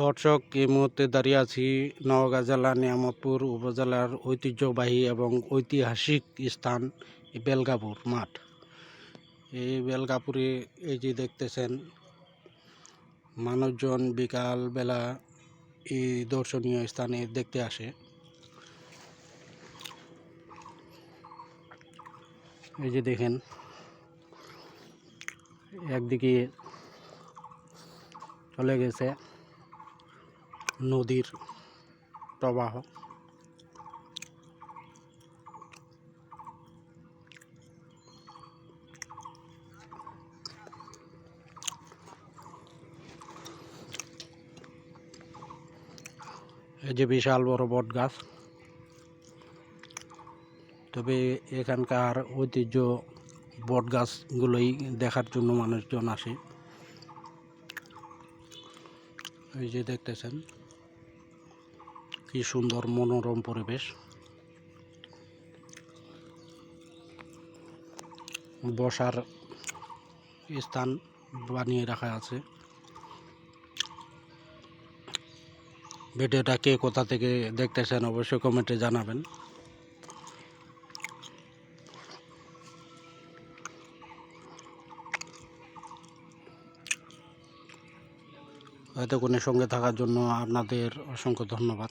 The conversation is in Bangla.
দর্শক, এই মুহূর্তে দাঁড়িয়ে আছি নওগাঁ জেলা নিয়ামতপুর উপজেলার ঐতিহ্যবাহী এবং ঐতিহাসিক স্থান বেলগাপুর মাঠ। এই বেলগাপুরে এই যে দেখতেছেন, মানুষজন বিকাল বেলা এই দর্শনীয় স্থানে দেখতে আসে। এই যে দেখেন, একদিকে চলে গেছে। নদীর প্রবাহ। এই যে বিশাল বড় বট গাছ তবে এখানকার ঐতিহ্য বট গাছগুলোই দেখার জন্য মানুষজন আসে। এই যে দেখতেছেন। কি সুন্দর মনোরম পরিবেশ। বসার স্থান বানিয়ে রাখা আছে। ভিডিওটা কে কোথা থেকে দেখতেছেন অবশ্যই কমেন্টে জানাবেন। এতক্ষণের সঙ্গে থাকার জন্য আপনাদের অসংখ্য ধন্যবাদ।